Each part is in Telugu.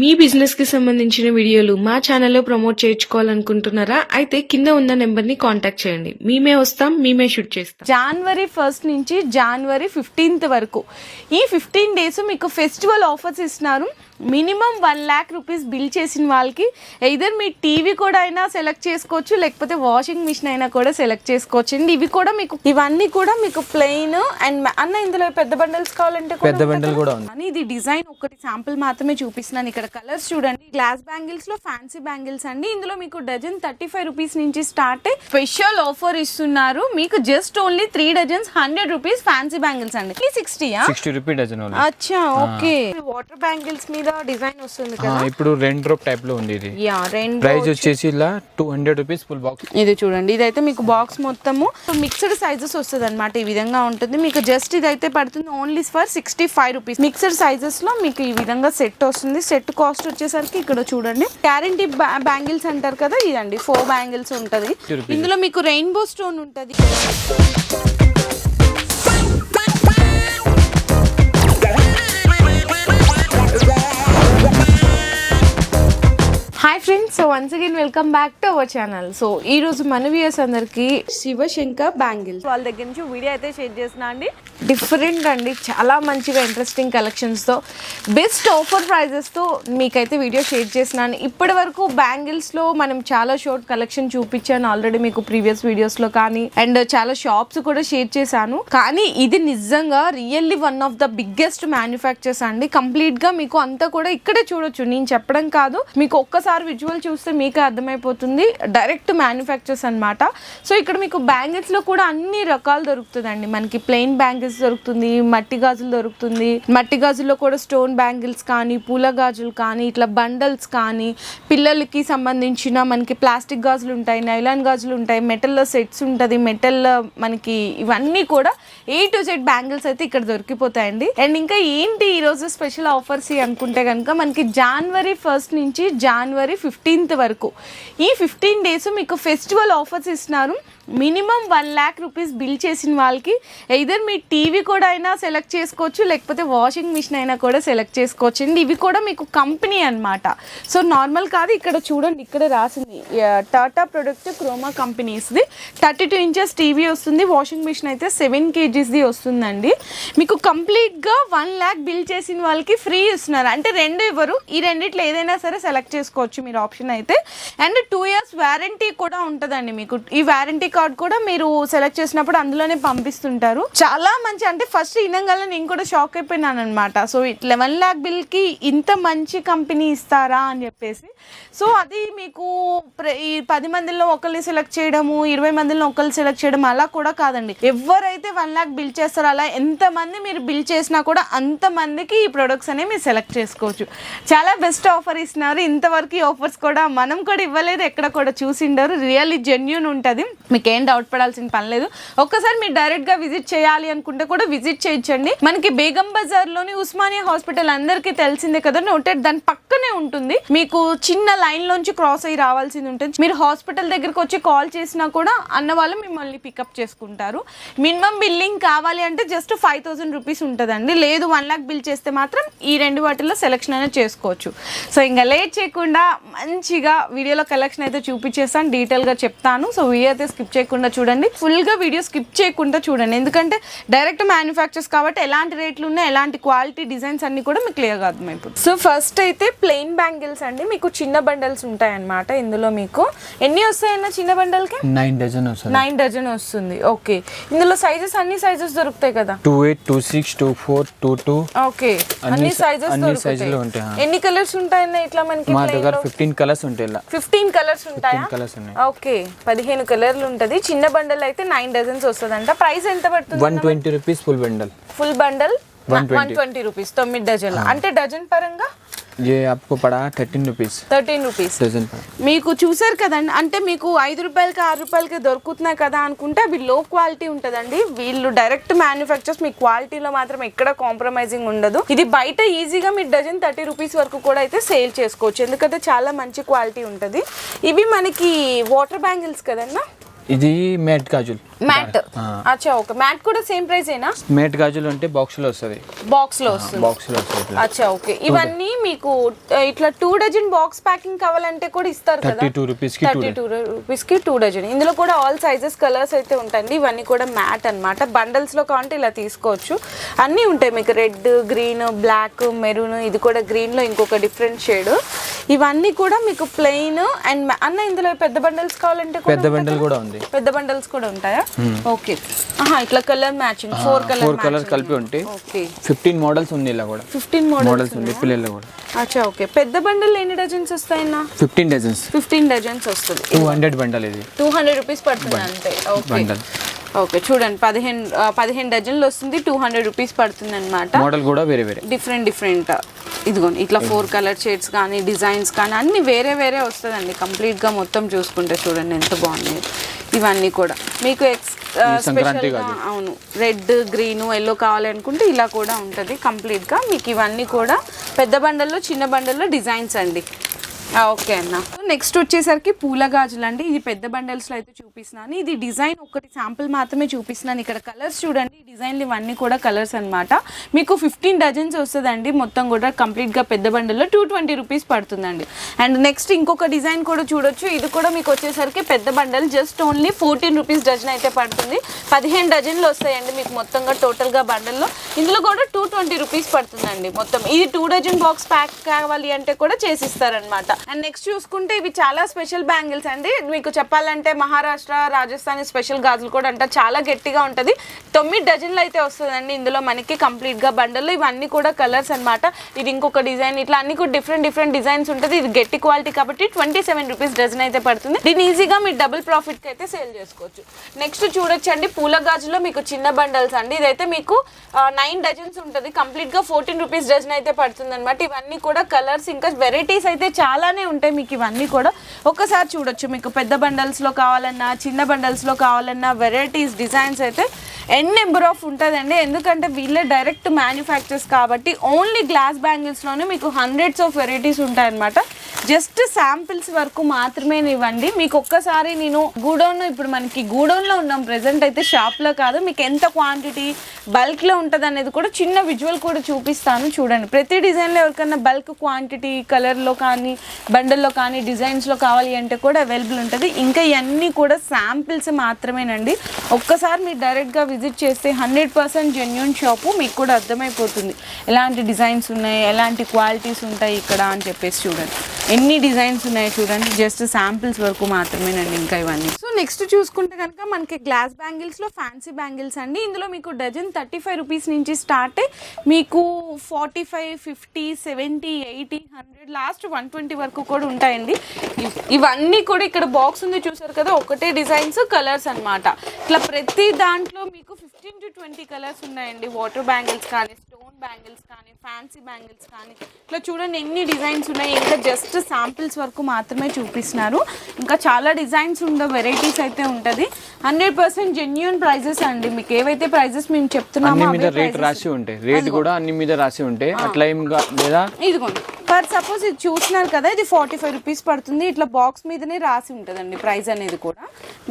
మీ బిజినెస్కి సంబంధించిన వీడియోలు మా ఛానల్లో ప్రమోట్ చేయించుకోవాలనుకుంటున్నారా? అయితే కింద ఉన్న నెంబర్ని కాంటాక్ట్ చేయండి. మేమే వస్తాం మేమే షూట్ చేస్తాం. జనవరి ఫస్ట్ నుంచి జనవరి ఫిఫ్టీన్త్ వరకు. ఈ ఫిఫ్టీన్ డేస్ మీకు ఫెస్టివల్ ఆఫర్స్ ఇస్తున్నారు. Minimum one lakh rupees bill చేసిన వాళ్ళకి ఎయిదర్ మీ టీవీ కూడా అయినా సెలెక్ట్ చేసుకోవచ్చు లేకపోతే వాషింగ్ మిషన్ అయినా కూడా సెలెక్ట్ చేసుకోవచ్చు. అండి ఇవి కూడా మీకు ఇవన్నీ కూడా మీకు ప్లెయిన్ అండ్ అన్న ఇందులో పెద్ద బండల్స్ కావాలంటే పెద్ద బండల్? కూడా ఉంది. ఇది డిజైన్ ఒకటి శాంపుల్ మాత్రమే చూపిస్తున్నాను ఇక్కడ. కలర్స్ చూడండి. గ్లాస్ బ్యాంగిల్స్లో ఫ్యాన్సీ బ్యాంగిల్స్ అండి. ఇందులో మీకు డజన్ థర్టీ ఫైవ్ రూపీస్ నుంచి స్టార్ట్ స్పెషల్ ఆఫర్ ఇస్తున్నారు. మీకు just only three dozens hundred rupees fancy bangles అండి. Sixty rupee dozen. అచ్చా ఓకే. వాటర్ బ్యాంగిల్స్ మీద డిజైన్ వస్తుంది కదా. ఇప్పుడు రెండు డ్రాప్ టైప్లో ఉంది ఇది. యా రెండు ప్రైస్ వచ్చేసి ఇలా two hundred rupees full box ఇది చూడండి. ఇదైతే మీకు బాక్స్ మొత్తము. మిక్స్డ్ సైజెస్ వస్తుంది అనమాట ఈ విధంగా ఉంటుంది. మీకు జస్ట్ ఇదైతే పడుతుంది only for sixty five rupees mixed సైజెస్లో మీకు ఈ విధంగా సెట్ వస్తుంది. సెట్ కాస్ట్ వచ్చేసరికి ఇక్కడ చూడండి. గ్యారంటీ బ్యాంగిల్స్ అంటారు కదా ఇదండి. ఫోర్ బ్యాంగిల్స్ ఉంటది. ఇందులో మీకు రెయిన్బో స్టోన్ ఉంటది. Hi friends so once again welcome back to our channel so ఈ రోజు మన వ్యూయర్స్ అందరికి శివశంకర్ బ్యాంగిల్స్. వాళ్ళ దగ్గర నుంచి వీడియో అయితే షేర్ చేస్తున్నా అండి. డిఫరెంట్ అండి చాలా మంచిగా ఇంట్రెస్టింగ్ కలెక్షన్స్తో. బెస్ట్ ఆఫర్ ప్రైజెస్తో మీకైతే వీడియో షేర్ చేసినాను ఇప్పటి వరకు బ్యాంగిల్స్లో మనం చాలా షార్ట్ కలెక్షన్ చూపించాను. ఆల్రెడీ మీకు ప్రీవియస్ వీడియోస్లో కానీ అండ్ చాలా షాప్స్ కూడా షేర్ చేశాను. కానీ ఇది నిజంగా really one of the biggest manufacturers అండి. కంప్లీట్గా మీకు అంతా కూడా ఇక్కడే చూడొచ్చు. నేను చెప్పడం కాదు మీకు ఒక్కసారి విజువల్ చూస్తే మీకు అర్థమైపోతుంది. డైరెక్ట్ మ్యానుఫ్యాక్చర్స్ అన్నమాట. సో ఇక్కడ మీకు బ్యాంగిల్స్లో కూడా అన్ని రకాలు దొరుకుతుందండి. మనకి ప్లెయిన్ బ్యాంగిల్స్ దొరుకుతుంది మట్టి గాజులు దొరుకుతుంది. మట్టి గాజుల్లో కూడా స్టోన్ బ్యాంగిల్స్ కానీ పూల గాజులు కానీ ఇట్లా బండల్స్ కానీ పిల్లలకి సంబంధించిన మనకి ప్లాస్టిక్ గాజులు ఉంటాయి నైలాన్ గాజులు ఉంటాయి మెటల్లో సెట్స్ ఉంటుంది మెటల్ మనకి ఇవన్నీ కూడా ఏ టు జెడ్ బ్యాంగిల్స్ అయితే ఇక్కడ దొరికిపోతాయండి. అండ్ ఇంకా ఏంటి ఈ రోజు స్పెషల్ ఆఫర్స్ అనుకుంటే కనుక మనకి జనవరి ఫస్ట్ నుంచి జనవరి ఫిఫ్టీన్త్ వరకు. ఈ ఫిఫ్టీన్ డేస్ మీకు ఫెస్టివల్ ఆఫర్స్ ఇస్తున్నారు. Minimum one lakh rupees bill చేసిన వాళ్ళకి ఇదర్ మీ టీవీ కూడా అయినా సెలెక్ట్ చేసుకోవచ్చు లేకపోతే వాషింగ్ మిషన్ అయినా కూడా సెలెక్ట్ చేసుకోవచ్చు. అండి ఇవి కూడా మీకు కంపెనీ అనమాట సో నార్మల్ కాదు ఇక్కడ చూడండి ఇక్కడ రాసింది. టాటా ప్రొడక్ట్ క్రోమా కంపెనీస్ది. థర్టీ టూ ఇంచెస్ టీవీ వస్తుంది వాషింగ్ మిషన్ అయితే సెవెన్ కేజీస్ది వస్తుందండి. మీకు కంప్లీట్గా వన్ ల్యాక్ బిల్ చేసిన వాళ్ళకి ఫ్రీ ఇస్తున్నారు. అంటే రెండు ఇవ్వరు ఈ రెండిట్లో ఏదైనా సరే సెలెక్ట్ చేసుకోవచ్చు మీరు ఆప్షన్ అయితే. అండ్ టూ ఇయర్స్ వారంటీ కూడా ఉంటుందండి మీకు. ఈ వ్యారంటీ కార్డ్ కూడా మీరు సెలెక్ట్ చేసినప్పుడు అందులోనే పంపిస్తుంటారు. చాలా మంచి అంటే ఫస్ట్ వినంగానే నేను కూడా షాక్ అయిపోయినాను అనమాట సో లెవెన్ ల్యాక్ బిల్కి ఇంత మంచి కంపెనీ ఇస్తారా అని చెప్పేసి. సో అది మీకు ప్ర- ఈ పది మందిలో ఒకరిని సెలెక్ట్ చేయడము ఇరవై మందిలో ఒకరిని సెలెక్ట్ చేయడం అలా కూడా కాదండి. ఎవరైతే వన్ ల్యాక్ బిల్ చేస్తారో అలా ఎంతమంది మీరు బిల్ చేసినా కూడా అంతమందికి ఈ ప్రొడక్ట్స్ అనేవి మీరు సెలెక్ట్ చేసుకోవచ్చు. చాలా బెస్ట్ ఆఫర్ ఇస్తున్నారు. ఇంతవరకు ఈ ఆఫర్స్ కూడా మనం కూడా ఇవ్వలేదు ఎక్కడ కూడా చూసిండరు. రియల్లీ జెన్యున్ ఉంటుంది. మీకు మీకేం డౌట్ పడాల్సిన పని లేదు. ఒక్కసారి మీరు డైరెక్ట్గా విజిట్ చేయాలి అనుకుంటే కూడా విజిట్ చేయించండి మనకి బేగం బజార్లోని ఉస్మానియా హాస్పిటల్ అందరికీ తెలిసిందే కదా నోటెడ్ దాని పక్కనే ఉంటుంది. మీకు చిన్న లైన్ లోంచి క్రాస్ అయ్యి రావాల్సింది ఉంటుంది. మీరు హాస్పిటల్ దగ్గరకు వచ్చి కాల్ చేసినా కూడా అన్న వాళ్ళు మిమ్మల్ని పికప్ చేసుకుంటారు. మినిమం బిల్లింగ్ కావాలి అంటే జస్ట్ ఫైవ్ థౌసండ్ రూపీస్ ఉంటుందండి. లేదు వన్ లాక్ బిల్ చేస్తే మాత్రం ఈ రెండు వాటిల్లో సెలెక్షన్ అనేది చేసుకోవచ్చు. సో ఇంకా లేట్ చేయకుండా మంచిగా వీడియోలో కలెక్షన్ అయితే చూపించేస్తాను డీటెయిల్గా చెప్తాను. సో వీడియో అయితే స్కిప్ చేయకుండా చూడండి. ఫుల్గా వీడియో స్కిప్ చేయకుండా చూడండి. ఎందుకంటే డైరెక్ట్ మ్యానుఫ్యాక్చర్స్ కాబట్టి ఎలాంటి రేట్లు ఉన్నాయి ఎలాంటి క్వాలిటీ డిజైన్స్ అన్ని కూడా మీకు క్లియర్గా అర్థమైపోతుంది సో ఫస్ట్ అయితే ప్లెయిన్ బ్యాంగిల్స్ అండి. మీకు చిన్న బండల్స్ ఉంటాయి అన్నమాట ఇందులో మీకు. ఎన్ని వస్తాయన్న చిన్న బండల్కి నైన్ డజన్ వస్తుంది నైన్ డజన్ వస్తుంది. ఓకే ఇందులో సైజెస్ అన్ని సైజెస్ దొరుకుతాయి కదా? Two eight two six two four two two okay అన్ని సైజెస్ అన్ని దొరుకుతాయి. ఉంటాయి. ఎన్ని కలర్స్ ఉంటాయన్న ఇట్లా మనకి మా దగ్గర ఫిఫ్టీన్ కలర్స్ ఉంటాయి ఫిఫ్టీన్ కలర్స్ ఉంటాయా? కలర్స్ ఉన్నాయి. ఓకే పదిహేను కలర్లు ఉంటది చిన్న బండల్ అయితే నైన్ డజన్స్ వస్తుందంట ప్రైస్ ఎంత పడుతుంది one twenty rupees full bundle full bundle 120. One twenty rupees తొమ్మిది డజన్ అంటే డజన్ పరంగా ये आपको पड़ा thirteen rupees thirteen rupees dozen पर మీకు చూసారు కదండి అంటే మీకు ఐదు రూపాయలకి ఆరు రూపాయలకి దొరుకుతున్నాయి కదా అనుకుంటే అవి లో క్వాలిటీ ఉంటుందండి వీళ్ళు డైరెక్ట్ మ్యానుఫ్యాక్చర్స్ మీ క్వాలిటీలో మాత్రం ఎక్కడ కాంప్రమైజింగ్ ఉండదు ఇది బయట ఈజీగా మీరు డజన్ థర్టీ రూపీస్ వరకు కూడా అయితే సేల్ చేసుకోవచ్చు ఎందుకంటే చాలా మంచి క్వాలిటీ ఉంటుంది ఇవి మనకి వాటర్ బ్యాంగిల్స్ కదన్నా ఇది మేట్ గాజులు. మ్యాట్? అచ్చా ఓకే. మ్యాట్ కూడా సేమ్ ప్రైస్ ఏనా? మేట్ గాజులు అంటే బాక్స్లో వస్తుంది. బాక్స్లో వస్తుంది. బాక్స్లో వస్తుంది. ఇట్లా అచ్చా ఓకే. ఇవన్నీ మీకు ఇట్లా టూ డజన్ బాక్స్ ప్యాకింగ్ కావాలంటే కూడా ఇస్తారు కదా? థర్టీ టూ రూపీస్కి టూ థర్టీ టూ రూపీస్కి టూ డజన్. ఇందులో కూడా ఆల్ సైజెస్ కలర్స్ అయితే ఉంటాయండి. ఇవన్నీ కూడా మ్యాట్ అన్నమాట. బండల్స్లో కావాలంటే ఇలా తీసుకోవచ్చు. అన్నీ ఉంటాయి మీకు. రెడ్ గ్రీన్ బ్లాక్ మెరూన్ ఇది కూడా గ్రీన్లో ఇంకొక డిఫరెంట్ షేడ్. ఇవన్నీ కూడా మీకు ప్లెయిన్ అండ్ అన్న ఇందులో పెద్ద బండల్స్ కావాలంటే కూడా పెద్ద బండల్? కూడా ఉంది. పెద్ద బండల్స్ కూడా ఉంటాయా? ఓకే. ఆహా ఇట్లా colour matching four colour four colours కలిపి ఉంటాయి ఓకే. ఫిఫ్టీన్ మోడల్స్ ఉంది ఇలా కూడా. ఫిఫ్టీన్ మోడల్స్ ఉంది పిల్లలు కూడా. అచ్చా ఓకే. పెద్ద బండల్ ఎన్ని dozens వస్తాయన్నా? Fifteen dozens. Fifteen dozens వస్తుంది. టూ హండ్రెడ్ బండల్ ఇది. టూ హండ్రెడ్ రూపీస్ పడుతుంది అంతే. ఓకే. బండల్. ఓకే చూడండి. పదిహేను పదిహేను డజన్లు వస్తుంది టూ హండ్రెడ్ రూపీస్ పడుతుంది అనమాట మోడల్ కూడా వేరే వేరే. Different different. ఇదిగోండి ఇట్లా ఫోర్ కలర్ షేడ్స్ కానీ డిజైన్స్ కానీ అన్ని వేరే వేరే వస్తుందండి. కంప్లీట్గా మొత్తం చూసుకుంటే చూడండి ఎంత బాగున్నాయి ఇవన్నీ కూడా. మీకు ఎక్స్ అవును. రెడ్ గ్రీన్ ఎల్లో కావాలనుకుంటే ఇలా కూడా ఉంటుంది కంప్లీట్గా. మీకు ఇవన్నీ కూడా పెద్ద బండల్లో చిన్న బండల్లో డిజైన్స్ అండి. ఓకే అన్న. నెక్స్ట్ వచ్చేసరికి పూల గాజులు అండి ఇది పెద్ద బండల్స్లో అయితే చూపిస్తున్నాను. ఇది డిజైన్ ఒకటి శాంపుల్ మాత్రమే చూపిస్తున్నాను. ఇక్కడ కలర్స్ చూడండి. డిజైన్లు ఇవన్నీ కూడా కలర్స్ అనమాట మీకు ఫిఫ్టీన్ డజన్స్ వస్తుందండి. మొత్తం కూడా కంప్లీట్గా పెద్ద బండల్లో టూ ట్వంటీ రూపీస్ పడుతుందండి. అండ్ నెక్స్ట్ ఇంకొక డిజైన్ కూడా చూడొచ్చు. ఇది కూడా మీకు వచ్చేసరికి పెద్ద bundle. Just only fourteen rupees dozen అయితే పడుతుంది. పదిహేను డజన్లు వస్తాయండి మీకు మొత్తంగా టోటల్గా బండల్లో. ఇందులో కూడా టూ ట్వంటీ రూపీస్ పడుతుందండి మొత్తం. ఇది టూ డజన్ బాక్స్ ప్యాక్ కావాలి అంటే కూడా చేసిస్తారనమాట అండ్ నెక్స్ట్ చూసుకుంటే ఇవి చాలా స్పెషల్ బ్యాంగిల్స్ అండి. మీకు చెప్పాలంటే మహారాష్ట్ర రాజస్థాన్ స్పెషల్ గాజులు కూడా అంట చాలా గట్టిగా ఉంటుంది. తొమ్మిది డజన్లు అయితే వస్తుందండి ఇందులో మనకి కంప్లీట్గా బండల్లో ఇవన్నీ కూడా కలర్స్ అనమాట ఇది ఇంకొక డిజైన్ ఇట్లా అన్ని కూడా డిఫరెంట్ డిఫరెంట్ డిజైన్స్ ఉంటుంది. ఇది గట్టి క్వాలిటీ కాబట్టి ట్వంటీ సెవెన్ రూపీస్ డజన్ అయితే పడుతుంది. దీన్ని ఈజీగా మీరు డబుల్ ప్రాఫిట్కి అయితే సేల్ చేసుకోవచ్చు. నెక్స్ట్ చూడొచ్చండి పూల గాజులో మీకు చిన్న బండల్స్ అండి. ఇదైతే మీకు నైన్ డజన్స్ ఉంటుంది. కంప్లీట్గా ఫోర్టీన్ రూపీస్ డజన్ అయితే పడుతుంది అనమాట ఇవన్నీ కూడా కలర్స్ ఇంకా వెరైటీస్ అయితే చాలా చాలానే ఉంటాయి మీకు ఇవన్నీ కూడా. ఒక్కసారి చూడొచ్చు మీకు పెద్ద బండల్స్లో కావాలన్నా చిన్న బండల్స్లో కావాలన్నా వెరైటీస్ డిజైన్స్ అయితే ఎన్ నెంబర్ ఆఫ్ ఉంటుందండి. ఎందుకంటే వీళ్ళే డైరెక్ట్ మ్యానుఫ్యాక్చర్స్ కాబట్టి ఓన్లీ గ్లాస్ బ్యాంగిల్స్లోనే మీకు హండ్రెడ్స్ ఆఫ్ వెరైటీస్ ఉంటాయన్నమాట. జస్ట్ శాంపిల్స్ వరకు మాత్రమే ఇవ్వండి. మీకు ఒక్కసారి నేను గూడౌన్ ఇప్పుడు మనకి గూడౌన్లో ఉన్నాం ప్రెసెంట్ అయితే షాప్లో కాదు. మీకు ఎంత క్వాంటిటీ బల్క్లో ఉంటుంది అనేది కూడా చిన్న విజువల్ కూడా చూపిస్తాను. చూడండి. ప్రతి డిజైన్లో ఎవరికైనా బల్క్ క్వాంటిటీ కలర్లో కానీ బండల్లో కానీ డిజైన్స్లో కావాలి అంటే కూడా అవైలబుల్ ఉంటుంది. ఇంకా ఇవన్నీ కూడా శాంపిల్స్ మాత్రమేనండి. ఒక్కసారి మీరు డైరెక్ట్గా విజిట్ చేస్తే హండ్రెడ్ పర్సెంట్ జెన్యున్ షాపు మీకు కూడా అర్థమైపోతుంది. ఎలాంటి డిజైన్స్ ఉన్నాయి ఎలాంటి క్వాలిటీస్ ఉంటాయి ఇక్కడ అని చెప్పేసి చూడండి. ఎన్ని డిజైన్స్ ఉన్నాయి చూడండి జస్ట్ శాంపిల్స్ వరకు మాత్రమేనండి ఇంకా ఇవన్నీ. సో నెక్స్ట్ చూసుకుంటే కనుక మనకి గ్లాస్ బ్యాంగిల్స్లో ఫ్యాన్సీ బ్యాంగిల్స్ అండి. ఇందులో మీకు డజన్ థర్టీ ఫైవ్ రూపీస్ నుంచి స్టార్ట్ మీకు forty five fifty seventy eighty hundred last one twenty వరకు కూడా ఉంటాయండి. ఇవన్నీ కూడా ఇక్కడ బాక్స్ ఉంది చూసారు కదా ఒకటే డిజైన్స్ కలర్స్ అన్నమాట. ఇట్లా ప్రతి దాంట్లో మీకు ఫిఫ్టీన్ టు ట్వంటీ కలర్స్ ఉన్నాయండి. వాటర్ బ్యాంగిల్స్ కానీ స్టోన్ బ్యాంగిల్స్ కానీ ఫ్యాన్సీ బ్యాంగిల్స్ కానీ. ఇట్లా చూడండి ఎన్ని డిజైన్స్ ఉన్నాయి. ఇంకా జస్ట్ శాంపిల్స్ వరకు మాత్రమే చూపిస్తున్నారు. ఇంకా చాలా డిజైన్స్ ఉండే వెరైటీస్ అయితే ఉంటుంది. హండ్రెడ్ పర్సెంట్ జెన్యున్ ప్రైజెస్ అండి. మీకు ఏవైతే ప్రైజెస్ మేము చెప్తున్నామో మీద రేట్. రాసి ఉంటాయి రేట్ కూడా అన్ని మీద రాసి ఉంటాయి అట్లా ఏం లేదా? ఇదిగోండి ఫర్ సపోజ్ ఇది చూస్తున్నారు కదా ఇది ఫార్టీ ఫైవ్ రూపీస్ పడుతుంది. ఇట్లా బాక్స్ మీదనే రాసి ఉంటుందండి ప్రైస్ అనేది కూడా.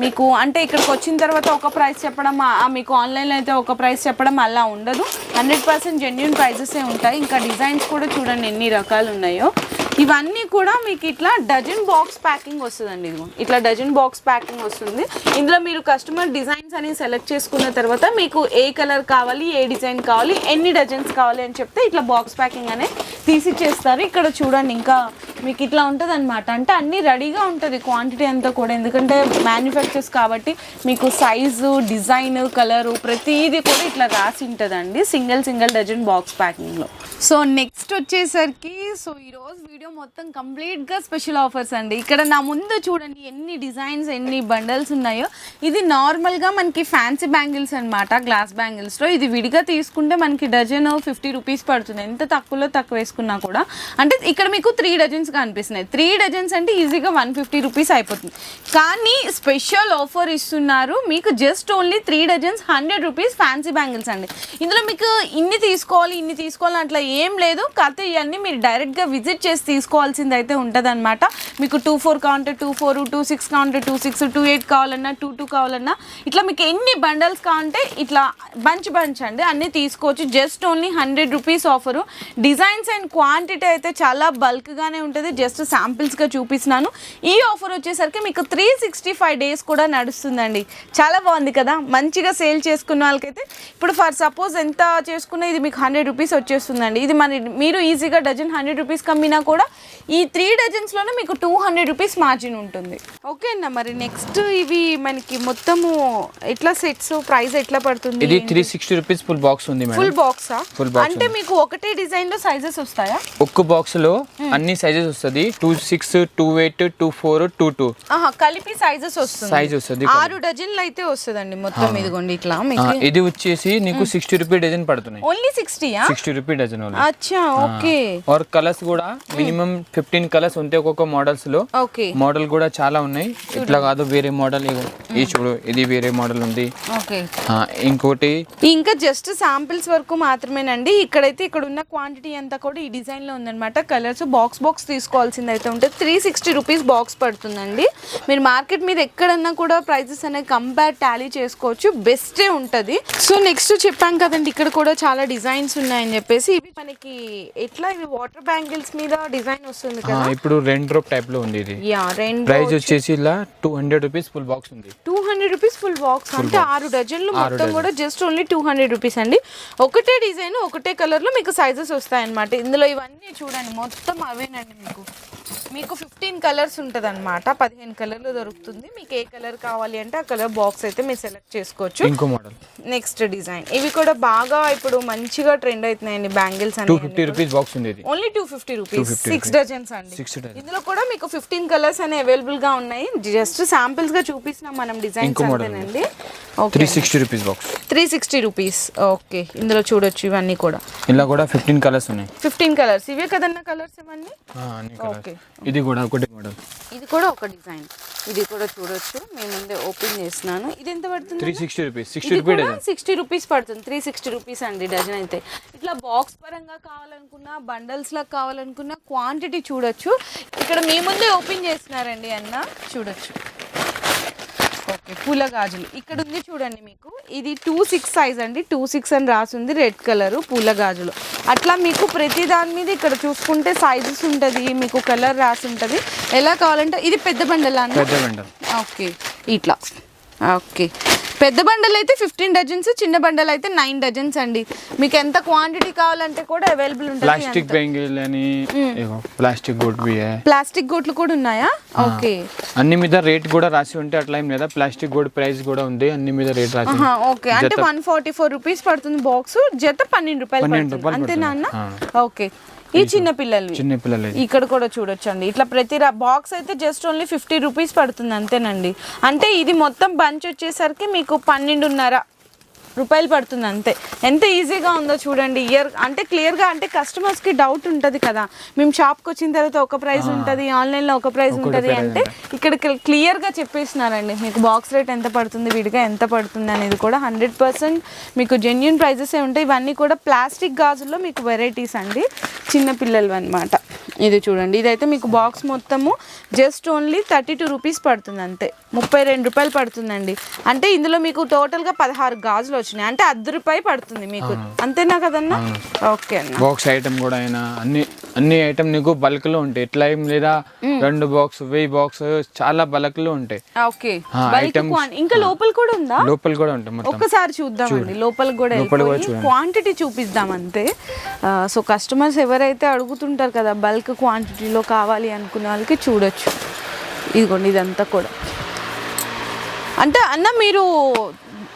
మీకు అంటే ఇక్కడికి వచ్చిన తర్వాత ఒక ప్రైస్ చెప్పడం మీకు ఆన్లైన్లో అయితే ఒక ప్రైస్ చెప్పడం అలా ఉండదు. హండ్రెడ్ పర్సెంట్ జెన్యున్ ప్రైజెసే ఉంటాయి. ఇంకా డిజైన్స్ కూడా చూడండి ఎన్ని రకాలు ఉన్నాయో. ఇవన్నీ కూడా మీకు ఇట్లా డజన్ బాక్స్ ప్యాకింగ్ వస్తుందండి ఇదిగో. ఇట్లా డజన్ బాక్స్ ప్యాకింగ్ వస్తుంది. ఇందులో మీరు కస్టమర్ డిజైన్స్ అని సెలెక్ట్ చేసుకున్న తర్వాత మీకు ఏ కలర్ కావాలి ఏ డిజైన్ కావాలి ఎన్ని డజన్స్ కావాలి అని చెప్తే ఇట్లా బాక్స్ ప్యాకింగ్ అనే తీసిచ్చేస్తారు. ఇక్కడ చూడండి ఇంకా మీకు ఇట్లా ఉంటుంది అనమాట అంటే అన్నీ రెడీగా ఉంటుంది క్వాంటిటీ అంతా కూడా. ఎందుకంటే మ్యానుఫ్యాక్చర్స్ కాబట్టి మీకు సైజు డిజైన్ కలరు ప్రతిదీ కూడా ఇట్లా రాసి ఉంటుందండి సింగిల్ సింగిల్ డజన్ బాక్స్ ప్యాకింగ్లో. సో నెక్స్ట్ వచ్చేసరికి సో ఈరోజు వీడియో మొత్తం కంప్లీట్గా స్పెషల్ ఆఫర్స్ అండి. ఇక్కడ నా ముందు చూడండి ఎన్ని డిజైన్స్ ఎన్ని బండల్స్ ఉన్నాయో. ఇది నార్మల్గా మనకి ఫ్యాన్సీ బ్యాంగిల్స్ అనమాట గ్లాస్ బ్యాంగిల్స్లో ఇది విడిగా తీసుకుంటే మనకి డజన్ ఫిఫ్టీ రూపీస్ పడుతుంది. ఎంత తక్కువలో తక్కువ వేసుకున్నా కూడా. అంటే ఇక్కడ మీకు త్రీ డజన్స్ కనిపిస్తున్నాయి. త్రీ డజన్స్ అంటే ఈజీగా వన్ ఫిఫ్టీ రూపీస్ అయిపోతుంది. కానీ స్పెషల్ ఆఫర్ ఇస్తున్నారు మీకు just only three dozens hundred rupees fancy bangles అండి. ఇందులో మీకు ఇన్ని తీసుకోవాలి ఇన్ని తీసుకోవాలి అట్లా ఏం లేదు. కాకపోతే ఇవన్నీ మీరు డైరెక్ట్గా విజిట్ చేసి తీసుకోవాల్సింది అయితే ఉంటుంది అనమాట మీకు టూ ఫోర్ కావాలంటే టూ ఫోర్ టూ సిక్స్ కావాలంటే టూ సిక్స్ టూ ఎయిట్ కావాలన్నా టూ టూ కావాలన్నా ఇట్లా మీకు ఎన్ని బండల్స్ కావాలంటే ఇట్లా బంచ్ బంచ్ అండి అన్నీ తీసుకోవచ్చు. Just only hundred rupees offer. Designs and quantity అయితే చాలా బల్క్గానే ఉంటుంది. జస్ట్ శాంపిల్స్గా చూపిస్తున్నాను. ఈ ఆఫర్ వచ్చేసరికి మీకు త్రీ సిక్స్టీ ఫైవ్ డేస్ కూడా నడుస్తుందండి. చాలా బాగుంది కదా? మంచిగా సేల్ చేసుకున్న వాళ్ళకైతే ఇప్పుడు ఫర్ సపోజ్ ఎంత చేసుకున్నా ఇది మీకు హండ్రెడ్ రూపీస్ వచ్చేస్తుందండి. ఇది మన మీరు ఈజీగా డజన్ హండ్రెడ్ రూపీస్ కమ్మినా కూడా ఈ త్రీ డజన్స్లోనే మీకు టూ హండ్రెడ్ రూపీస్ మార్జిన్ ఉంటుంది. ఓకే అన్న మరి నెక్స్ట్ ఇవి మనకి మొత్తము ఎట్లా సెట్స్ ప్రైస్ ఎట్లా పడుతుంది? ఇది three sixty rupees full box ఉంది ఫుల్ బాక్సా box అంటే మీకు ఒకటే డిజైన్లో సైజెస్ వస్తాయా? ఒక్క బాక్స్లో అన్ని సైజెస్ వస్తుంది. Two six two eight two four two two కలిపి సైజెస్ వస్తుంది. సైజ్ వస్తుంది ఆరు డజన్లు అయితే వస్తుందండి మొత్తం ఇదిగోండి ఇట్లా. ఇది వచ్చేసి నీకు సిక్స్టీ రూపీ డజన్ పడుతున్నాయి. ఓన్లీ సిక్స్టీయా సిక్స్టీ రూపీ డజన్ అచ్చా ఓకే और కలర్స్ కూడా మినిమం ఫిఫ్టీన్ కలర్స్ ఉంటాయి ఒక్కొక్క మోడల్స్లో ఓకే. మోడల్ కూడా చాలా ఉన్నాయి. ఇట్లా కాదు వేరే మోడల్ ఇది చూడు ఇది వేరే మోడల్ ఉంది. ఇంకోటి. ఇంకా జస్ట్ శాంపిల్స్ వరకు మాత్రమేనండి. ఇక్కడైతే ఇక్కడ ఉన్న క్వాంటిటీ అంతా కూడా ఈ డిజైన్లో ఉందన్నమాట. కలర్స్ బాక్స్ బాక్స్ తీసుకోవాల్సింది అయితే ఉంటుంది త్రీ సిక్స్టీ రూపీస్ బాక్స్ పడుతుందండి. మీరు మార్కెట్ మీద ఎక్కడన్నా కూడా ప్రైజెస్ అనేవి కంపేర్ టాలీ చేసుకోవచ్చు. బెస్టే ఉంటుంది. సో నెక్స్ట్ చెప్పాం కదండి ఇక్కడ కూడా చాలా డిజైన్స్ ఉన్నాయని చెప్పేసి. ఇవి మనకి ఎట్లా ఇవి వాటర్ బ్యాంగిల్స్ మీద డిజైన్ వస్తుంది కదా? ఇప్పుడు రెడ్ డ్రాప్ టైప్లో ఉంది ఇది. యా రెండు ప్రైస్ వచ్చేసి ఇలా two hundred rupees full box ఉంది. Two hundred rupees full box అంటే ఆరు డజన్లు మొత్తం కూడా just only two hundred rupees అండి. ఒకటే డిజైన్ ఒకటే కలర్లో మీకు సైజెస్ వస్తాయన్నమాట. ఇందులో ఇవన్నీ చూడండి మొత్తం అవేనండి మీకు. మీకు ఫిఫ్టీన్ కలర్స్ ఉంటుంది అనమాట పదిహేను కలర్లు దొరుకుతుంది. మీకు ఏ కలర్ కావాలి అంటే ఆ కలర్ బాక్స్ అయితే మీరు సెలెక్ట్ చేసుకోవచ్చు. ఇంకో మోడల్ నెక్స్ట్ డిజైన్ ఇవి కూడా బాగా ఇప్పుడు మంచిగా ట్రెండ్ అవుతున్నాయండి bangles two fifty rupees box ఉంది only two fifty rupees six dozens అండి. డజన్ ఇందులో కూడా మీకు ఫిఫ్టీన్ కలర్స్ అనే అవైలబుల్గా ఉన్నాయి. జస్ట్ శాంపిల్స్గా చూపిస్తున్నాం మనం డిజైన్స్ అంతేనండి okay three sixty rupees box three sixty rupees okay ఇందులో చూడొచ్చు ఇవన్నీ కూడా. ఇలా కూడా ఫిఫ్టీన్ కలర్స్ ఉన్నాయి. ఫిఫ్టీన్ కలర్స్ ఇవే కదన్న కలర్స్ ఇవన్నీ? ఓకే ఇది కూడా ఒకటి మోడల్ ఇది కూడా ఒక డిజైన్ ఇది కూడా చూడొచ్చు. మేము ముందే ఓపెన్ చేస్తున్నాను. ఇది ఎంత పడుతుంది? Three sixty rupees sixty rupee dozen sixty rupees పడుతుంది. త్రీ సిక్స్టీ రూపీస్ అండి డజన్ అయితే. ఇట్లా బాక్స్ పరంగా కావాలనుకున్నా బండల్స్ లా కావాలనుకున్నా క్వాంటిటీ చూడొచ్చు. ఇక్కడ మీ ముందే ఓపెన్ చేస్తున్నారండి అన్న. చూడొచ్చు. ఓకే పూల గాజులు. ఇక్కడ ఉంది చూడండి మీకు. ఇది టూ సిక్స్ సైజ్ అండి. టూ సిక్స్ అని రాసింది. రెడ్ కలర్ పూల గాజులు. అట్లా మీకు ప్రతి దాని మీద ఇక్కడ చూసుకుంటే సైజెస్ ఉంటుంది మీకు కలర్ రాసి ఉంటుంది ఎలా కావాలంటే ఇది పెద్ద బండల్ అన్న పెద్ద బండల్. ఓకే ఇట్లా. ఓకే. పెద్ద బండల్ అయితే ఫిఫ్టీన్ డజన్స్ చిన్న బండల్ అయితే నైన్ డజన్స్ అండి. మీకు ఎంత క్వాంటిటీ కావాలంటే కూడా అవైలబుల్ ఉంటుంది ప్లాస్టిక్ బెంగిల్ అని ప్లాస్టిక్ గుడ్ ప్లాస్టిక్ గోట్లు కూడా ఉన్నాయా? ఓకే. అన్ని మీద రేట్ కూడా రాసి ఉంటే అట్లా ఏం లేదా? ప్లాస్టిక్ గోల్డ్ ప్రైస్ కూడా ఉంది అన్ని మీద రేట్ రాసి ఓకే. అంటే వన్ ఫార్టీ ఫోర్ రూపీస్ పడుతుంది బాక్స్ జత పన్నెండు రూపాయలు అంతేనా అన్న. ఓకే. ఈ చిన్న పిల్లలు చిన్న పిల్లలు. ఇక్కడ కూడా చూడొచ్చండి. ఇట్లా ప్రతి బాక్స్ అయితే జస్ట్ ఓన్లీ ఫిఫ్టీ రూపీస్ పడుతుంది అంతేనండి. అంటే ఇది మొత్తం బంచ్ వచ్చేసరికి మీకు పన్నెండున్నర రూపాయలు పడుతుంది అంతే. ఎంత ఈజీగా ఉందో చూడండి. ఇయర్ అంటే క్లియర్గా అంటే కస్టమర్స్కి డౌట్ ఉంటుంది కదా. మేము షాప్కి వచ్చిన తర్వాత ఒక ప్రైస్ ఉంటుంది ఆన్లైన్లో ఒక ప్రైస్ ఉంటుంది అంటే ఇక్కడ క్లియర్గా చెప్పేసినారండి. మీకు బాక్స్ రేట్ ఎంత పడుతుంది విడిగా ఎంత పడుతుంది అనేది కూడా హండ్రెడ్ పర్సెంట్ మీకు జెన్యున్ ప్రైజెసే ఉంటాయి. ఇవన్నీ కూడా ప్లాస్టిక్ గాజుల్లో మీకు వెరైటీస్ అండి. చిన్న పిల్లలు అనమాట ఇది చూడండి. ఇదైతే మీకు బాక్స్ మొత్తము just only thirty two rupees పడుతుంది అంతే. ముప్పై రెండు రూపాయలు పడుతుందండి. అంటే ఇందులో మీకు టోటల్గా పదహారు గాజులు వచ్చినాయి. అంటే అర్ధ రూపాయి పడుతుంది మీకు. అంతేనా కదన్నా? ఓకే అన్న. బాక్స్ ఐటమ్ కూడా అయినా అన్ని అన్ని ఐటమ్ నీకు బల్క్లో ఉంటాయి. ఎట్లా ఏం లేదా? రెండు బాక్స్ వెయ్యి బాక్స్ చాలా బల్క్లో ఉంటాయి ఓకే. ఇంకా లోపల కూడా ఉందా? లోపల కూడా ఉంటాయి మొత్తం. ఒక్కసారి చూద్దామండి. లోపల కూడా క్వాంటిటీ చూపిద్దాం అంతే సో కస్టమర్స్ ఎవరైతే అడుగుతుంటారు కదా బల్క్ క్వాంటిటీలో కావాలి అనుకున్న వాళ్ళకి చూడొచ్చు. ఇదిగోండి ఇదంతా కూడా. అంటే అన్న మీరు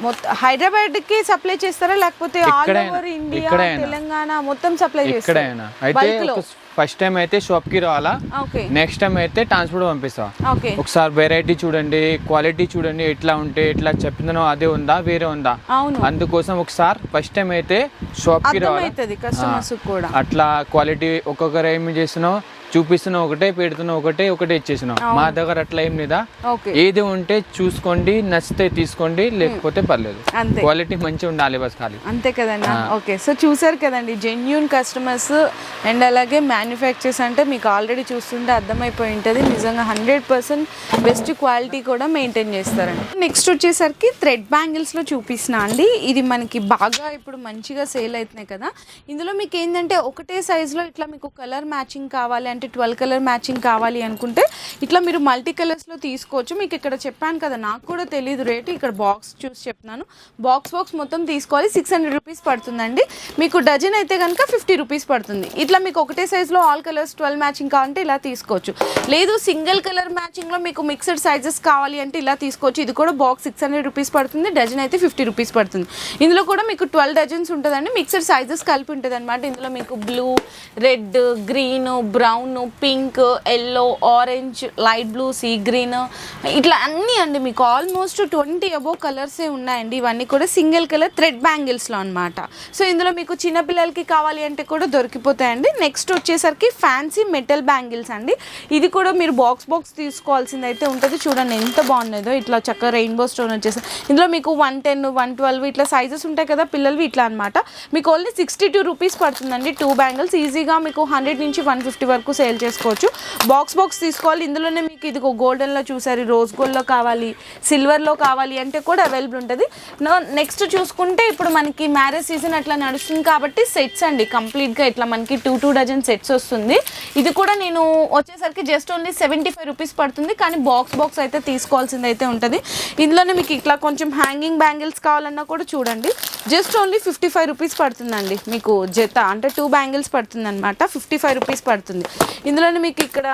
మొత్తం హైదరాబాద్కి సప్లై చేస్తారా? లేకపోతే ఆల్ ఓవర్ ఇండియా. తెలంగాణ మొత్తం సప్లై చేస్తారా? అయితే ఫస్ట్ టైం అయితే షాప్కి రావాలా నెక్స్ట్ టైం అయితే ట్రాన్స్పోర్ట్ పంపిస్తా. ఒకసారి వెరైటీ చూడండి క్వాలిటీ చూడండి ఎట్లా ఉంటే ఎట్లా చెప్తున్నానో అదే ఉందా వేరే ఉందా? అందుకోసం ఒకసారి ఫస్ట్ టైం అయితే షాప్కి రావాలి? అట్లా క్వాలిటీ ఒక్కొక్కరు ఏమి చేస్తున్నావు? చూపిస్తున్న ఒకటే పెడుతున్న ఒకటే ఒకటే ఇచ్చేసిన. మా దగ్గర అట్లా ఏం లేదా? ఏది ఉంటే చూసుకోండి నచ్చితే తీసుకోండి లేకపోతే పర్లేదు. క్వాలిటీ మంచిగా ఉండాలి బస్ ఖాళీ. అంతే కదండి ఓకే. సో చూసారు కదండి జెన్యున్ కస్టమర్స్ అండ్ అలాగే మ్యానుఫ్యాక్చర్స్ అంటే మీకు ఆల్రెడీ చూస్తుంటే అర్థమైపోయి ఉంటుంది. నిజంగా హండ్రెడ్ పర్సెంట్ బెస్ట్ క్వాలిటీ కూడా మెయింటైన్ చేస్తారండి. నెక్స్ట్ వచ్చేసరికి థ్రెడ్ బ్యాంగిల్స్లో చూపిస్తున్నా అండి. ఇది మనకి బాగా ఇప్పుడు మంచిగా సేల్ అవుతున్నాయి కదా. ఇందులో మీకు ఏంటంటే ఒకటే సైజులో ఇట్లా మీకు కలర్ మ్యాచింగ్ కావాలి అంటే ట్వెల్వ్ కలర్ మ్యాచింగ్ కావాలి అనుకుంటే ఇట్లా మీరు మల్టీ కలర్స్లో తీసుకోవచ్చు. మీకు ఇక్కడ చెప్పాను కదా నాకు కూడా తెలియదు రేటు. ఇక్కడ బాక్స్ చూసి చెప్తున్నాను. బాక్స్ బాక్స్ మొత్తం తీసుకోవాలి. సిక్స్ హండ్రెడ్ రూపీస్ పడుతుందండి. మీకు డజన్ అయితే కనుక ఫిఫ్టీ రూపీస్ పడుతుంది. ఇట్లా మీకు ఒకటే సైజులో ఆల్ కలర్స్ ట్వెల్వ్ మ్యాచింగ్ కావాలంటే ఇలా తీసుకోవచ్చు. లేదు సింగిల్ కలర్ మ్యాచింగ్లో మీకు మిక్స్డ్ సైజెస్ కావాలి అంటే ఇలా తీసుకోవచ్చు. ఇది కూడా బాక్స్ సిక్స్ హండ్రెడ్ రూపీస్ పడుతుంది. డజన్ అయితే ఫిఫ్టీ రూపీస్ పడుతుంది. ఇందులో కూడా మీకు ట్వెల్వ్ డజన్స్ ఉంటుందండి. మిక్స్డ్ సైజెస్ కలిపి ఉంటుంది అనమాట ఇందులో మీకు blue red green brown pink yellow orange light blue sea green. ఇట్లా అన్నీ అండి మీకు. ఆల్మోస్ట్ ట్వంటీ అబో కలర్సే ఉన్నాయండి. ఇవన్నీ కూడా సింగిల్ కలర్ థ్రెడ్ బ్యాంగిల్స్లో అనమాట సో ఇందులో మీకు చిన్నపిల్లలకి కావాలి అంటే కూడా దొరికిపోతాయండి. నెక్స్ట్ వచ్చేసరికి ఫ్యాన్సీ మెటల్ బ్యాంగిల్స్ అండి. ఇది కూడా మీరు బాక్స్ బాక్స్ తీసుకోవాల్సింది అయితే ఉంటుంది. చూడండి ఎంత బాగున్నదో ఇట్లా చక్కగా రెయిన్బో స్టోన్ వచ్చేసి. ఇందులో మీకు వన్ టెన్ వన్ ట్వెల్వ్ ఇట్లా సైజెస్ ఉంటాయి కదా పిల్లలవి ఇట్లా అనమాట మీకు ఓన్లీ సిక్స్టీ టూ రూపీస్ పడుతుందండి టూ బ్యాంగిల్స్ ఈజీగా మీకు హండ్రెడ్ నుంచి వన్ ఫిఫ్టీ వరకు సేల్ చేసుకోవచ్చు. బాక్స్ బాక్స్ తీసుకోవాలి. ఇందులోనే మీకు ఇది గోల్డెన్లో చూసారు రోజ్ గోల్డ్లో కావాలి సిల్వర్లో కావాలి అంటే కూడా అవైలబుల్ ఉంటుంది. నెక్స్ట్ చూసుకుంటే ఇప్పుడు మనకి మ్యారేజ్ సీజన్ అట్లా నడుస్తుంది కాబట్టి సెట్స్ అండి. కంప్లీట్గా ఇట్లా మనకి టూ టూ డజన్ సెట్స్ వస్తుంది. ఇది కూడా నేను వచ్చేసరికి just only seventy five rupees పడుతుంది. కానీ బాక్స్ బాక్స్ అయితే తీసుకోవాల్సింది అయితే ఉంటుంది. ఇందులోనే మీకు ఇట్లా కొంచెం హ్యాంగింగ్ బ్యాంగిల్స్ కావాలన్నా కూడా చూడండి. Just only fifty five rupees పడుతుందండి. మీకు జత అంటే టూ బ్యాంగిల్స్ పడుతుంది అనమాట ఫిఫ్టీ ఫైవ్ రూపీస్ పడుతుంది. ఇందులోనే మీకు ఇక్కడ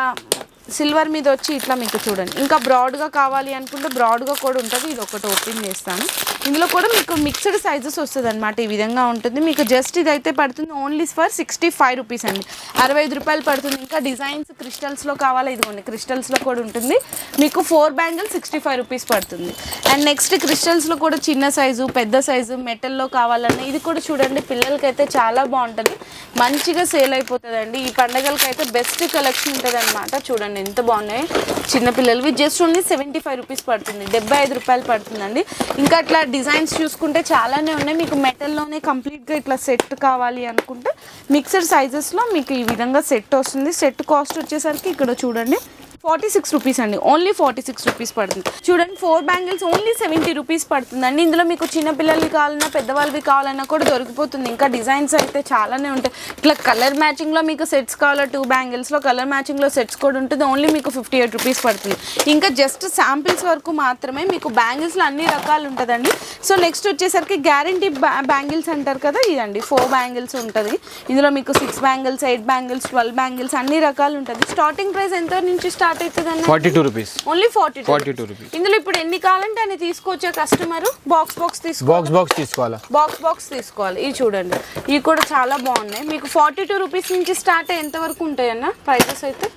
సిల్వర్ మీద వచ్చి ఇట్లా మీకు చూడండి. ఇంకా బ్రాడ్గా కావాలి అనుకుంటే బ్రాడ్గా కూడా ఉంటుంది. ఇది ఒకటి ఓపెన్ చేస్తాను. ఇందులో కూడా మీకు మిక్స్డ్ సైజెస్ వస్తుంది అనమాట ఈ విధంగా ఉంటుంది. మీకు జస్ట్ ఇది అయితే పడుతుంది. Only for sixty five rupees అండి. అరవై ఐదు రూపాయలు పడుతుంది. ఇంకా డిజైన్స్ క్రిస్టల్స్లో కావాలా? ఇదిగోండి. క్రిస్టల్స్లో కూడా ఉంటుంది. మీకు four bangle sixty five rupees పడుతుంది. అండ్ నెక్స్ట్ క్రిస్టల్స్లో కూడా చిన్న సైజు పెద్ద సైజు మెటల్లో కావాలన్నా ఇది కూడా చూడండి. పిల్లలకైతే చాలా బాగుంటుంది. మంచిగా సేల్ అయిపోతుందండి. ఈ పండగలకైతే బెస్ట్ కలెక్షన్ ఉంటుంది అనమాట చూడండి ఎంత బాగున్నాయి. చిన్నపిల్లలవి just only seventy five rupees పడుతుంది. డెబ్బై ఐదు రూపాయలు పడుతుందండి. ఇంకా అట్లా డిజైన్స్ చూసుకుంటే చాలానే ఉన్నాయి. మీకు మెటల్లోనే కంప్లీట్గా ఇట్లా సెట్ కావాలి అనుకుంటే మిక్సర్ సైజెస్లో మీకు ఈ విధంగా సెట్ వస్తుంది. సెట్ కాస్ట్ వచ్చేసరికి ఇక్కడ చూడండి ఫార్టీ సిక్స్ రూపీస్ అండి. ఓన్లీ ఫార్టీ సిక్స్ రూపీస్ పడుతుంది. చూడండి four bangles only seventy rupees పడుతుందండి. ఇందులో మీకు చిన్నపిల్లలకి కావాలన్నా పెద్దవాళ్ళవి కావాలన్నా కూడా దొరికిపోతుంది. ఇంకా డిజైన్స్ అయితే చాలానే ఉంటాయి. ఇట్లా కలర్ మ్యాచింగ్లో మీకు సెట్స్ కావాలా? టూ బ్యాంగిల్స్లో కలర్ మ్యాచింగ్లో సెట్స్ కూడా ఉంటుంది. ఓన్లీ మీకు ఫిఫ్టీ ఎయిట్ రూపీస్ పడుతుంది. ఇంకా జస్ట్ శాంపిల్స్ వరకు మాత్రమే మీకు బ్యాంగిల్స్లో అన్ని రకాలు ఉంటుందండి. సో నెక్స్ట్ వచ్చేసరికి గ్యారంటీ బ్యాంగిల్స్ అంటారు కదా? ఇదండి. ఫోర్ బ్యాంగిల్స్ ఉంటుంది. ఇందులో మీకు six bangles eight bangles twelve bangles అన్ని రకాలు ఉంటుంది. స్టార్టింగ్ ప్రైస్ ఎంత నుంచి స్టార్ట్ అవుతుంది అన్న forty two rupees only forty forty two rupees ఇందులో ఇప్పుడు ఎన్ని కావాలంటే అన్ని తీసుకోవచ్చే కస్టమర్ బాక్స్ బాక్స్ తీసుకో బాక్స్ బాక్స్ తీసుకోవాలా? బాక్స్ బాక్స్ తీసుకోవాలి. ఇవి చూడండి. ఇవి కూడా చాలా బాగున్నాయి. మీకు ఫార్టీ టూ రూపీస్ నుంచి స్టార్ట్ అయ్యి ఎంత వరకు ఉంటాయి అన్న ప్రైజెస్ అయితే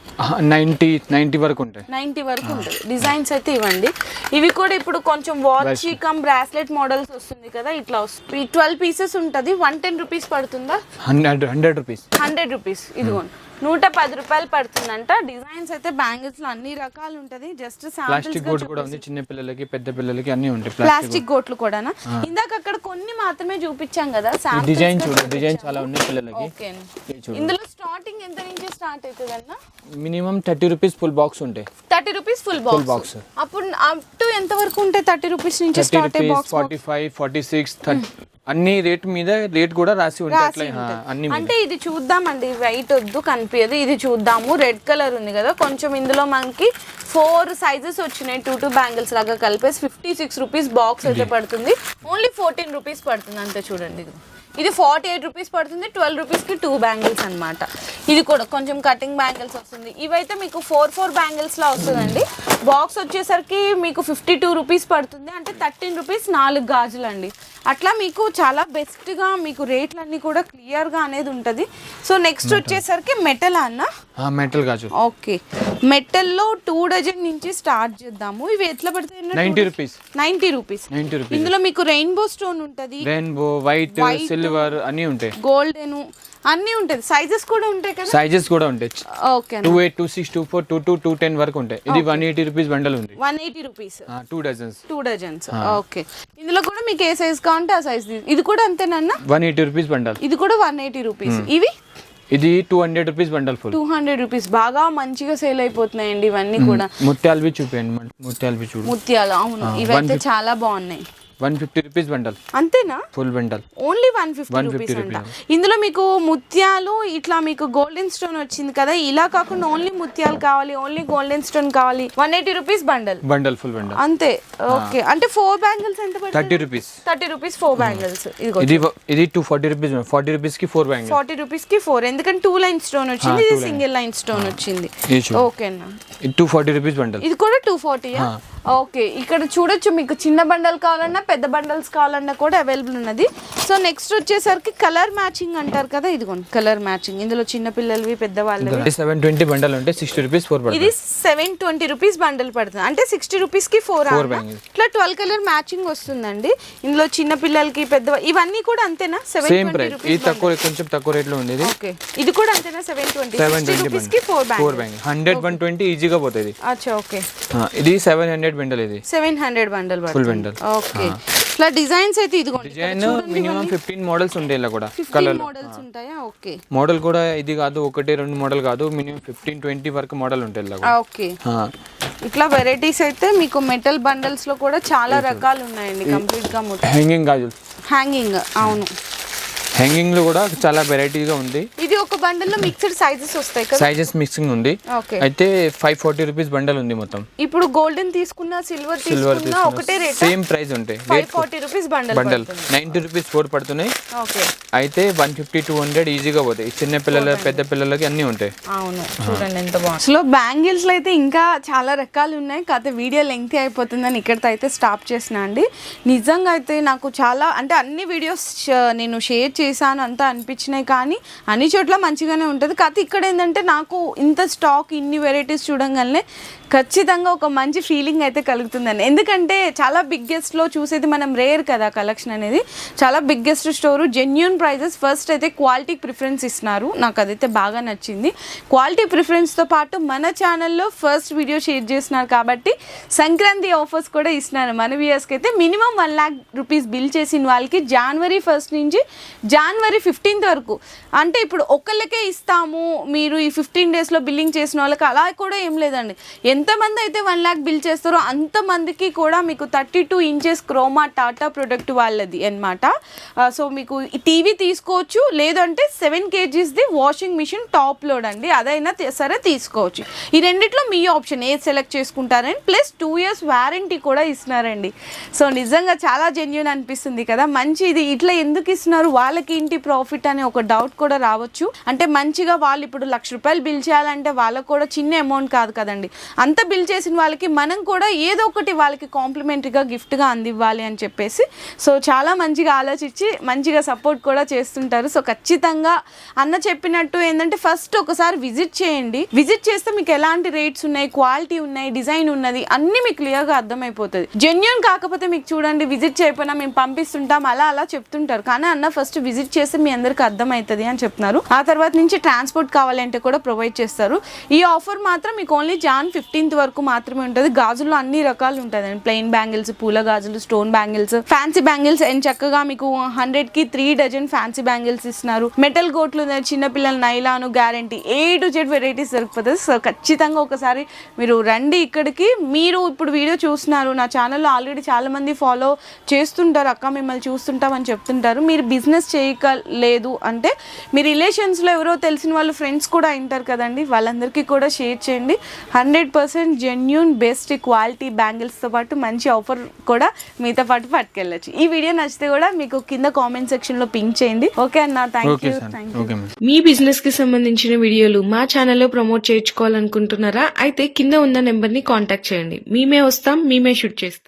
నైంటీ నైంటీ వరకు ఉంటాయి. నైంటీ వరకు ఉంటుంది డిజైన్స్ అయితే ఇవ్వండి. ఇవి కూడా ఇప్పుడు కొంచెం వాచ్ కమ్ బ్రాస్లెట్ మోడల్స్ వస్తుంది కదా ఇట్లా వస్తుంది ట్వెల్వ్ పీసెస్ ఉంటుంది. వన్ టెన్ రూపీస్ పడుతుందా? Hundred hundred rupees hundred rupees ఇదిగోండి. నూట పది రూపాయలు పడుతుందంట. డిజైన్స్ అయితే బ్యాంగిల్స్లో అన్ని రకాలు ఉంటది జస్ట్ ప్లాస్టిక్ గోడ్ కూడా ఉంది. చిన్న పిల్లలకి పెద్ద పిల్లలకి అన్ని ఉంటాయి ప్లాస్టిక్ గోట్లు. కూడానా? ఇందాక అక్కడ కొన్ని మాత్రమే చూపించాం కదా డిజైన్ చూడు. డిజైన్ చాలా ఉన్నాయి పిల్లలకి. ఇందులో స్టార్టింగ్ ఎంత నుంచి స్టార్ట్ అవుతుంది అన్న? Minimum thirty rupees full box ఉంటాయి. Thirty rupees full box. అప్పుడు అప్ టు ఎంత వరకు ఉంటాయి థర్టీ రూపీస్ నుంచి start box forty five forty six అన్ని రేట్ మీద రేట్ కూడా రాసి ఉంటాయి. అన్ని. అంటే ఇది చూద్దామండి వైట్ వద్దు కనిపించదు ఇది చూద్దాము. రెడ్ కలర్ ఉంది కదా. కొంచెం ఇందులో మనకి ఫోర్ సైజెస్ వచ్చినాయి. టూ టూ బ్యాంగిల్స్ లాగా కలిపేసి ఫిఫ్టీ సిక్స్ రూపీస్ బాక్స్ అయితే పడుతుంది. ఓన్లీ ఫోర్టీన్ రూపీస్ పడుతుంది అంతే చూడండి. ఇది. ఇది ఫార్టీ ఎయిట్ రూపీస్ పడుతుంది ట్వెల్వ్ రూపీస్కి టూ బ్యాంగిల్స్ అన్నమాట. ఇది కూడా కొంచెం కటింగ్ బ్యాంగిల్స్ వస్తుంది. ఇవైతే మీకు ఫోర్ ఫోర్ బ్యాంగిల్స్లో వస్తుందండి. బాక్స్ వచ్చేసరికి మీకు ఫిఫ్టీ టూ రూపీస్ పడుతుంది. అంటే థర్టీన్ రూపీస్ నాలుగు గాజులు అండి అట్లా మీకు చాలా బెస్ట్గా మీకు రేట్లన్నీ కూడా క్లియర్గా అనేది ఉంటుంది. సో నెక్స్ట్ వచ్చేసరికి మెటల్ అన్న? మెటల్ గాజు ఓకే మెటల్లో టూ డజన్ నుంచి స్టార్ట్ చేద్దాము. ఇవి ఎట్లా పడతాయి ninety rupees ninety rupees ninety rupees ఇందులో మీకు రెయిన్బో స్టోన్ ఉంటుంది. Rainbow white. సిల్వర్ అన్ని ఉంటాయి. గోల్డెన్ అన్నీ ఉంటుంది సైజెస్ కూడా ఉంటాయి కదా? సైజెస్ కూడా ఉంటాయి. Okay two eight two six two four two two two ten వరకు ఉంటాయి. ఇది వన్ ఎయిటీ రూపీస్ బండల్ ఉంది. One eighty rupees two dozens two dozens okay ఇందులో కూడా మీకు ఏ సైజ్ కావాలంటే ఆ సైజ్ ఇది కూడా అంతేనన్నా? వన్ ఎయిటీ రూపీస్ బండల్ ఇది కూడా వన్ ఎయిటీ రూపీస్ ఇవి? ఇది two hundred rupees bundle full two hundred rupees బాగా మంచిగా సేల్ అయిపోతున్నాయండి ఇవన్నీ కూడా. ముత్యాలు చూపించండి ముత్యాలు చూడు. ముత్యాలు అవును. ఇవైతే చాలా బాగున్నాయి. One fifty rupees bundle. అంతేనా? Full bundle. Only one fifty 150 rupees అంట. ఇందులో మీకు ముత్యాలు ఇట్లా మీకు గోల్డెన్ స్టోన్ వచ్చింది కదా ఇలా కాకుండా ఓన్లీ ముత్యాలు కావాలి ఓన్లీ గోల్డెన్ స్టోన్ కావాలి. One eighty rupees bundle. Bundle full bundle. అంతే. ఓకే. అంటే ఫోర్ బ్యాంగిల్స్ ఎంత thirty rupees. Thirty rupees four bangles ఇది ఇది టూ ఫార్టీ రూపీస్ ఫార్టీ రూపీస్కి ఫోర్ బ్యాంగిల్ ఫార్టీ రూపీస్కి ఫోర్ ఎందుకంటే టూ లైన్ స్టోన్ వచ్చింది ఇది సింగిల్ లైన్ స్టోన్ వచ్చింది. ఓకే అన్న. ఇది టూ ఫార్టీ రూపీస్ బండల్. ఇది కూడా టూ ఫార్టీ ఓకే. ఇక్కడ చూడొచ్చు మీకు చిన్న బండల్ కావాలన్నా పెద్ద బండల్స్ కావాలన్నా కూడా అవైలబుల్ ఉన్నది. సో నెక్స్ట్ వచ్చేసరికి కలర్ మ్యాచింగ్ అంటారు కదా ఇదిగోండి కలర్ మ్యాచింగ్ ఇందులో చిన్న పిల్లలవి పెద్ద వాళ్ళవి సెవెన్ ట్వంటీ బండల్ ఉంటే సిక్స్టీ రూపీస్ ఫోర్ ఇది bundle seven twenty rupees bundle పడుతుంది. అంటే సిక్స్టీ రూపీస్కి ఫోర్. ఇట్లా ట్వెల్వ్ కలర్ మ్యాచింగ్ వస్తుందండి. ఇందులో చిన్న పిల్లలకి పెద్ద ఇవన్నీ కూడా అంతేనా? సెవెన్ ట్వంటీ రూపీస్ తక్కువ కొంచెం తక్కువ రేట్లో ఉంది ఇది ఓకే ఇది కూడా అంతేనా సెవెన్ ట్వంటీ సెవెన్ రూపీస్కి four four bank bangle hundred one twenty ఈజీగా పోతుంది. అచ్చా ఓకే ఇది సెవెన్ హండ్రెడ్ బండల్ ఇది. Seven hundred bundle Full bundle. Okay ఇట్లా డిజైన్స్ అయితే ఇదిగోండి డిజైన్ మినిమం ఫిఫ్టీన్ మోడల్స్ ఉంటాయి ఇలా కూడా కలర్ మోడల్స్ ఉంటాయా? ఓకే. మోడల్ కూడా ఇది కాదు ఒకటి రెండు మోడల్ కాదు మినిమం ఫిఫ్టీన్ ట్వంటీ వరకు మోడల్ ఉంటాయి ఇలా కూడా ఓకే. ఇట్లా వెరైటీస్ అయితే మీకు మెటల్ బండల్స్లో కూడా చాలా రకాలు ఉన్నాయండి కంప్లీట్గా హ్యాంగింగ్ గాజులు. హ్యాంగింగ్ అవును. హ్యాంగింగ్లో కూడా చాలా వెరైటీగా ఉంది. ఇది ఒక బండల్లో మిక్స్డ్ సైజెస్ వస్తాయి కదా? సైజెస్ మిక్సింగ్ ఉంది. ఓకే. అయితే ఫైవ్ ఫార్టీ రూపీస్ బండల్ ఉంది మొత్తం. ఇప్పుడు గోల్డెన్ తీసుకున్నా సిల్వర్ తీసుకున్నా ఒకటే రేట్ సేమ్ ప్రైస్ ఉంటాయి five forty rupees bundle bundle. Ninety rupees four పడుతున్నాయి. ఓకే. అయితే వన్ ఫిఫ్టీ టూ హండ్రెడ్ ఈజీగా పోతాయి. చిన్న పిల్లల పెద్ద పిల్లలకి అన్నీ ఉంటాయి. అవును. చూడండి ఎంత బాగుంది. అసలు బ్యాంగిల్స్లో అయితే ఇంకా చాలా రకాలు ఉన్నాయి. కాకపోతే వీడియో లెంగ్తీ అయిపోతుందని ఇక్కడితో అయితే స్టాప్ చేసిన అండి. నిజంగా అయితే నాకు చాలా అంటే అన్ని వీడియోస్ నేను షేర్ చేశాను అంతా అనిపించినాయి. కానీ అన్ని చోట్ల మంచిగానే ఉంటుంది. కాకపోతే ఇక్కడ ఏంటంటే నాకు ఇంత స్టాక్ ఇన్ని వెరైటీస్ చూడంగానే ఖచ్చితంగా ఒక మంచి ఫీలింగ్ అయితే కలుగుతుందని ఎందుకంటే చాలా బిగ్గెస్ట్లో చూసేది మనం రేర్ కదా కలెక్షన్ అనేది. చాలా biggest store genuine prices first అయితే క్వాలిటీ ప్రిఫరెన్స్ ఇస్తున్నారు. నాకు అదైతే బాగా నచ్చింది. క్వాలిటీ ప్రిఫరెన్స్తో పాటు మన ఛానల్లో ఫస్ట్ వీడియో షేర్ చేస్తున్నారు కాబట్టి సంక్రాంతి ఆఫర్స్ కూడా ఇస్తున్నారు. మన వ్యూయర్స్కి అయితే minimum one lakh rupees bill చేసిన వాళ్ళకి జనవరి ఫస్ట్ నుంచి జనవరి ఫిఫ్టీన్త్ వరకు. అంటే ఇప్పుడు ఒకళ్ళకే ఇస్తాము. మీరు ఈ ఫిఫ్టీన్ డేస్లో బిల్లింగ్ చేసిన వాళ్ళకి అలా కూడా ఏం లేదండి. ఎంతమంది అయితే వన్ ల్యాక్ బిల్ చేస్తారో అంతమందికి కూడా మీకు thirty two inches Croma Tata product వాళ్ళది అనమాట సో మీకు టీవీ తీసుకోవచ్చు లేదంటే సెవెన్ కేజీస్ది వాషింగ్ మిషన్ టాప్ లోడ్ అండి. అదైనా సరే తీసుకోవచ్చు. ఈ రెండిట్లో మీ ఆప్షన్ ఏది సెలెక్ట్ చేసుకుంటారని ప్లస్ టూ ఇయర్స్ వారంటీ కూడా ఇస్తున్నారండి. సో నిజంగా చాలా జెన్యున్ అనిపిస్తుంది కదా. మంచి ఇది ఇట్లా ఎందుకు ఇస్తున్నారు? వాళ్ళకి ఏంటి ప్రాఫిట్ అనే ఒక డౌట్ కూడా రావచ్చు. అంటే మంచిగా వాళ్ళు ఇప్పుడు లక్ష రూపాయలు బిల్ చేయాలంటే వాళ్ళకు కూడా చిన్న అమౌంట్ కాదు కదండి. అంత బిల్ చేసిన వాళ్ళకి మనం కూడా ఏదో ఒకటి వాళ్ళకి కాంప్లిమెంటరీగా గిఫ్ట్గా అందివ్వాలి అని చెప్పేసి సో చాలా మంచిగా ఆలోచించి మంచిగా సపోర్ట్ కూడా చేస్తుంటారు. సో ఖచ్చితంగా అన్న చెప్పినట్టు ఏంటంటే ఫస్ట్ ఒకసారి విజిట్ చేయండి. విజిట్ చేస్తే మీకు ఎలాంటి రేట్స్ ఉన్నాయి క్వాలిటీ ఉన్నాయి డిజైన్ ఉన్నది అన్ని మీకు క్లియర్గా అర్థమైపోతుంది. జెన్యున్ కాకపోతే మీకు చూడండి విజిట్ చేయకపోయినా మేము పంపిస్తుంటాం అలా అలా చెప్తుంటారు. కానీ అన్న ఫస్ట్ విజిట్ చేస్తే మీ అందరికి అర్థమవుతుంది అని చెప్తున్నారు. ఆ తర్వాత నుంచి ట్రాన్స్పోర్ట్ కావాలంటే కూడా ప్రొవైడ్ చేస్తారు. ఈ ఆఫర్ మాత్రం మీకు ఓన్లీ జాన్ ఫిఫ్టీన్త్ వరకు మాత్రమే ఉంటుంది. గాజుల్లో అన్ని రకాలు ఉంటుందండి ప్లెయిన్ బ్యాంగిల్స్ పూల గాజులు stone bangles. Fancy bangles and చక్కగా మీకు హండ్రెడ్కి త్రీ డజన్ ఫ్యాన్సీ బ్యాంగిల్స్ ఇస్తున్నారు. మెటల్ గోట్లు చిన్న పిల్లల nylon guarantee. A to Z varieties దొరికిపోతుంది so ఖచ్చితంగా ఒకసారి మీరు రండి ఇక్కడికి. మీరు ఇప్పుడు వీడియో చూస్తున్నారు. నా ఛానల్లో ఆల్రెడీ చాలా మంది ఫాలో చేస్తుంటారు. అక్క మిమ్మల్ని చూస్తుంటాం అని చెప్తుంటారు. మీరు బిజినెస్ చేయక లేదు అంటే మీ రిలేషన్స్లో ఎవరో తెలిసిన వాళ్ళు ఫ్రెండ్స్ కూడా ఉంటారు కదండి. వాళ్ళందరికీ కూడా షేర్ చేయండి. Hundred percent genuine best quality బ్యాంగిల్స్తో పాటు మంచి ఆఫర్ కూడా మీతో పాటు పట్టుకెళ్ళచ్చు. ఈ వీడియో నచ్చితే కూడా మీకు కింద కామెంట్ సెక్షన్లో పింక్ చేయండి. ఓకే అన్న థ్యాంక్ యూ మీ బిజినెస్కి సంబంధించిన వీడియోలు మా ఛానల్లో ప్రమోట్ చేయించుకోవాలనుకుంటున్నారా? అయితే కింద ఉన్న నెంబర్ని కాంటాక్ట్ చేయండి. మేమే వస్తాం మేమే షూట్ చేస్తాం.